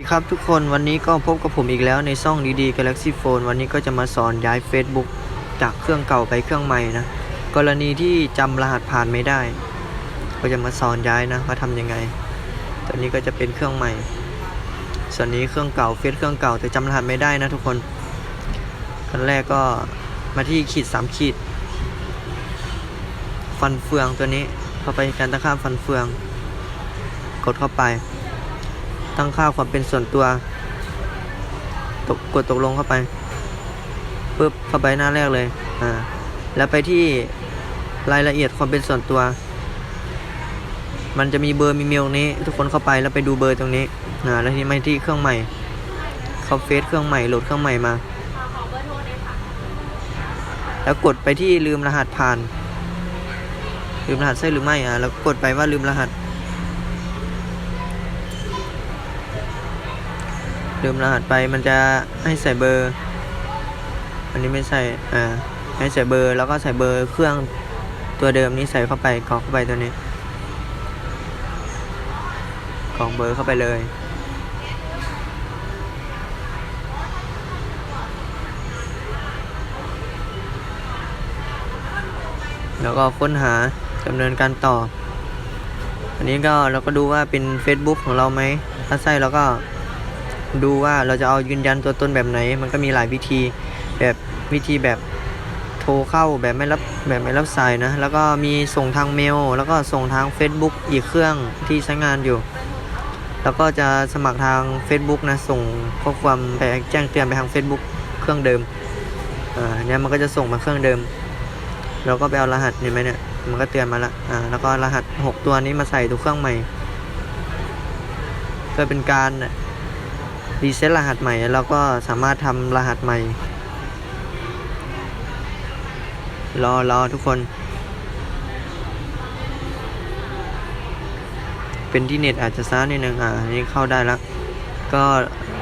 สวัสดีครับทุกคนวันนี้ก็พบกับผมอีกแล้วในช่องดีๆ Galaxy Phone วันนี้ก็จะมาสอนย้าย Facebook จากเครื่องเก่าไปเครื่องใหม่นะ กรณีที่จำรหัสผ่านไม่ได้ ก็จะมาสอนย้ายนะว่าทำยังไง ตัวนี้ก็จะเป็นเครื่องใหม่ ส่วนนี้เครื่องเก่าเฟซเครื่องเก่าแต่จำรหัสไม่ได้นะทุกคนขั้นแรกก็มาที่ขีดสามขีด ฟันเฟืองตัวนี้เข้าไปการตั้งค่าฟันเฟือง กดเข้าไป ตั้งค่าความเป็นส่วนตัว ตกกดตกลงเข้าไปปึ๊บเข้าไปหน้าแรกเลย อ่า แล้วไปที่รายละเอียดความเป็นส่วนตัว มันจะมีเบอร์มีเมลนี้ ทุกคนเข้าไปแล้วไปดูเบอร์ตรงนี้อ่าแล้วทีนี้มาที่เครื่องใหม่เขาเฟซเครื่องใหม่โหลดเครื่องใหม่มา แล้วกดไปที่ลืมรหัสผ่าน ลืมรหัสใช่หรือไม่อ่าแล้วกดไปว่าลืมรหัส ลืมรหัสไปมันจะให้ใส่เบอร์ อันนี้ไม่ใส่อ่าให้ใส่เบอร์แล้วก็ใส่เบอร์เครื่องตัวเดิมนี้ใส่เข้าไปกรอกเข้าไปตัวนี้กรอกเบอร์เข้าไปเลย แล้วก็ค้นหาดำเนินการต่อ อันนี้ก็เราก็ดูว่าเป็น Facebook ของเราไหม ถ้าใช่เราก็ ดูว่าเราจะเอายืนยันตัวตนแบบไหน มันก็มีหลายวิธีแบบวิธีแบบโทรเข้าแบบไม่รับแบบไม่รับสายนะ แล้วก็มีส่งทางเมล แล้วก็ส่งทาง Facebook อีกเครื่องที่ใช้งานอยู่ แล้วก็จะสมัครทาง Facebook นะ ส่งข้อความไปแจ้งเตือนไปทาง Facebook เครื่องเดิมอ่าเนี่ยมันก็จะส่งมาเครื่องเดิม เราก็ไปเอารหัสเห็นไหมเนี่ยมันก็เตือนมาละอ่าแล้วก็รหัส 6 ตัวนี้มาใส่ตัวเครื่องใหม่เพื่อเป็นการ รีเซ็ตรหัสใหม่เราก็สามารถทำรหัสใหม่ รอรอทุกคน เป็นที่เน็ตอาจจะช้านิดนึงอ่านี้เข้าได้แล้ว ก็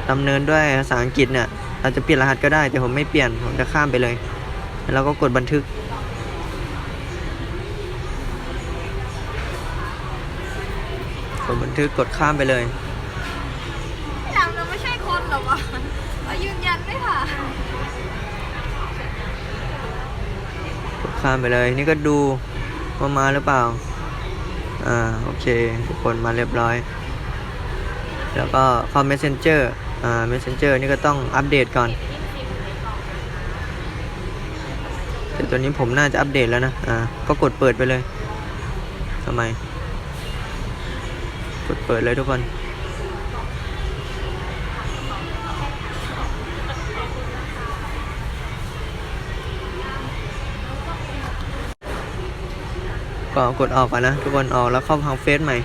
ดำเนินด้วยภาษาอังกฤษเนี่ยเราจะเปลี่ยนรหัสก็ได้แต่ผมไม่เปลี่ยน ผมจะข้ามไปเลย แล้วก็กดบันทึกกดบันทึกกดข้ามไปเลย พี่ดำเราไม่ใช่คนหรอวะเรายืนยันไม่ผ่าน กด ข้ามไปเลย นี่ก็ดูว่ามาหรือเปล่า อ่า โอเค ทุกคนมาเรียบร้อย แล้วก็เข้า Messenger อ่า Messenger นี่ก็ต้องอัปเดตก่อนแต่ตัวนี้ผมน่าจะอัปเดตแล้วนะ อ่า ก็กดเปิดไปเลยทำไม กดเปิดเลยทุกคน ก็กดออกก่อนนะ ทุกคนออกแล้วเข้าทางเฟซใหม่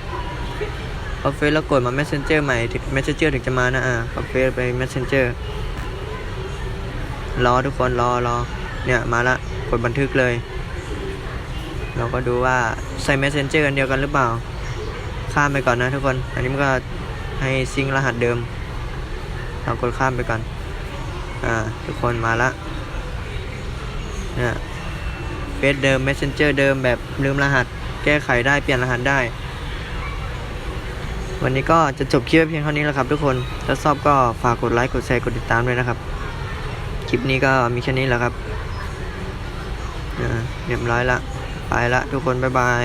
เข้าเฟซแล้วกดมา messenger ใหม่ถึง messenger ถึงจะมานะอ่าเข้าเฟซไป messenger รอทุกคนรอรอเนี่ยมาละกดบันทึกเลย เราก็ดูว่าใส่ messenger กันเดียวกันหรือเปล่า ข้ามไปก่อนนะทุกคน อันนี้มันก็ให้ซิงค์รหัสเดิม เรากดข้ามไปก่อนอ่าทุกคนมาละเนี่ย ซเดิม Messenger เดิมแบบลืมรหัส แก้ไขได้เปลี่ยนรหัสได้ วันนี้ก็จะจบคลิปเพียงเท่านี้แล้วครับทุกคน ถ้าชอบก็ฝากกดไลค์กดแชร์กดติดตามด้วยนะครับ คลิปนี้ก็มีแค่นี้แหละครับอ่าเรียบร้อยละ ไปละทุกคนบ๊ายบาย